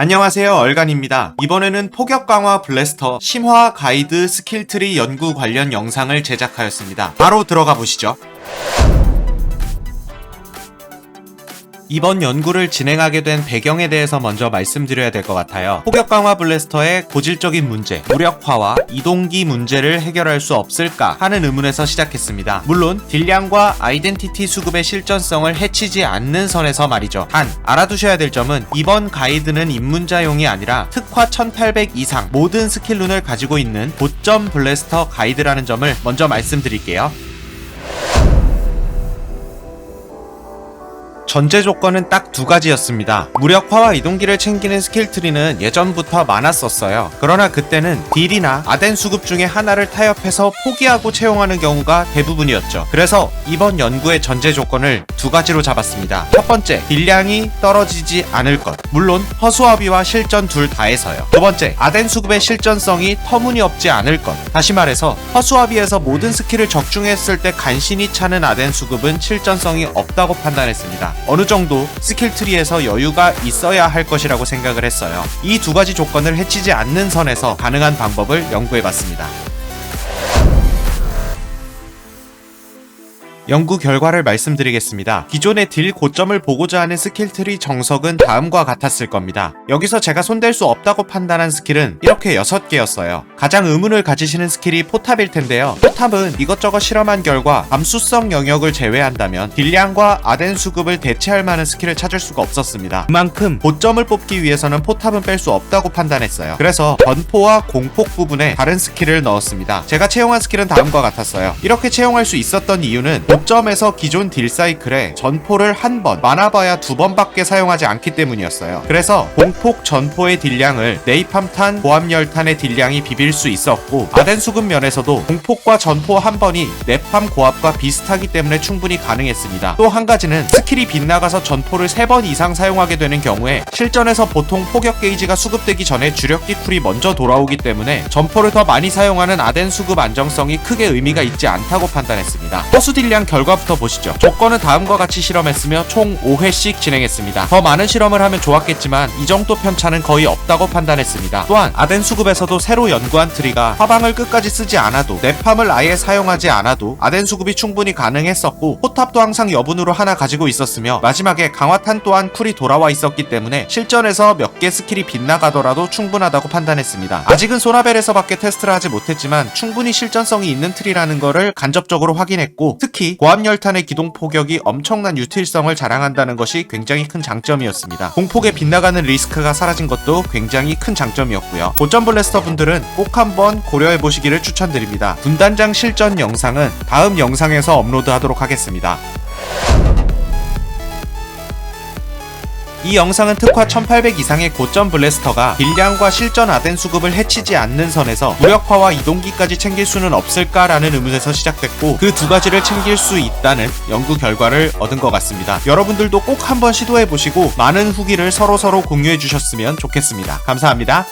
안녕하세요 얼간입니다. 이번에는 포격 강화 블래스터 심화 가이드 스킬트리 연구 관련 영상을 제작하였습니다. 바로 들어가 보시죠. 이번 연구를 진행하게 된 배경에 대해서 먼저 말씀드려야 될 것 같아요. 포격 강화 블래스터의 고질적인 문제, 무력화와 이동기 문제를 해결할 수 없을까 하는 의문에서 시작했습니다. 물론 딜량과 아이덴티티 수급의 실전성을 해치지 않는 선에서 말이죠. 단 알아두셔야 될 점은 이번 가이드는 입문자용이 아니라 특화 1800 이상 모든 스킬룬을 가지고 있는 고점 블래스터 가이드라는 점을 먼저 말씀드릴게요. 전제 조건은 딱 두 가지였습니다. 무력화와 이동기를 챙기는 스킬트리는 예전부터 많았었어요. 그러나 그때는 딜이나 아덴 수급 중에 하나를 타협해서 포기하고 채용하는 경우가 대부분이었죠. 그래서 이번 연구의 전제 조건을 두 가지로 잡았습니다. 첫 번째, 딜량이 떨어지지 않을 것. 물론 허수아비와 실전 둘 다에서요. 두 번째, 아덴 수급의 실전성이 터무니없지 않을 것. 다시 말해서 허수아비에서 모든 스킬을 적중했을 때 간신히 차는 아덴 수급은 실전성이 없다고 판단했습니다. 어느 정도 스킬 트리에서 여유가 있어야 할 것이라고 생각을 했어요. 이 두 가지 조건을 해치지 않는 선에서 가능한 방법을 연구해 봤습니다. 연구 결과를 말씀드리겠습니다. 기존의 딜 고점을 보고자 하는 스킬 트리 정석은 다음과 같았을 겁니다. 여기서 제가 손댈 수 없다고 판단한 스킬은 이렇게 6개였어요. 가장 의문을 가지시는 스킬이 포탑일 텐데요. 포탑은 이것저것 실험한 결과 암수성 영역을 제외한다면 딜량과 아덴 수급을 대체할 만한 스킬을 찾을 수가 없었습니다. 그만큼 고점을 뽑기 위해서는 포탑은 뺄 수 없다고 판단했어요. 그래서 전포와 공폭 부분에 다른 스킬을 넣었습니다. 제가 채용한 스킬은 다음과 같았어요. 이렇게 채용할 수 있었던 이유는 독점에서 기존 딜 사이클에 전포를 한 번, 많아봐야 두 번밖에 사용하지 않기 때문이었어요. 그래서 공폭 전포의 딜량을 네이팜탄, 고압열탄의 딜량이 비빌 수 있었고 아덴 수급 면에서도 공폭과 전포 한 번이 네팜 고압과 비슷하기 때문에 충분히 가능했습니다. 또 한 가지는 스킬이 빗나가서 전포를 세 번 이상 사용하게 되는 경우에 실전에서 보통 포격 게이지가 수급되기 전에 주력기 쿨이 먼저 돌아오기 때문에 전포를 더 많이 사용하는 아덴 수급 안정성이 크게 의미가 있지 않다고 판단했습니다. 허수 딜량 결과부터 보시죠. 조건은 다음과 같이 실험했으며 총 5회씩 진행했습니다. 더 많은 실험을 하면 좋았겠지만 이 정도 편차는 거의 없다고 판단했습니다. 또한 아덴 수급에서도 새로 연구한 트리가 화방을 끝까지 쓰지 않아도 뇌팜을 아예 사용하지 않아도 아덴 수급이 충분히 가능했었고 포탑도 항상 여분으로 하나 가지고 있었으며 마지막에 강화탄 또한 쿨이 돌아와 있었기 때문에 실전에서 몇 개 스킬이 빗나가더라도 충분하다고 판단했습니다. 아직은 소나벨에서밖에 테스트를 하지 못했지만 충분히 실전성이 있는 트리라는 거를 간접적으로 확인했고 특히 고압 열탄의 기동 포격이 엄청난 유틸성을 자랑한다는 것이 굉장히 큰 장점이었습니다. 공폭에 빗나가는 리스크가 사라진 것도 굉장히 큰 장점이었고요. 고점 블래스터 분들은 꼭 한번 고려해 보시기를 추천드립니다. 분단장 실전 영상은 다음 영상에서 업로드하도록 하겠습니다. 이 영상은 특화 1800 이상의 고점 블래스터가 딜량과 실전 아덴 수급을 해치지 않는 선에서 무력화와 이동기까지 챙길 수는 없을까라는 의문에서 시작됐고 그 두 가지를 챙길 수 있다는 연구 결과를 얻은 것 같습니다. 여러분들도 꼭 한번 시도해 보시고 많은 후기를 서로서로 공유해 주셨으면 좋겠습니다. 감사합니다.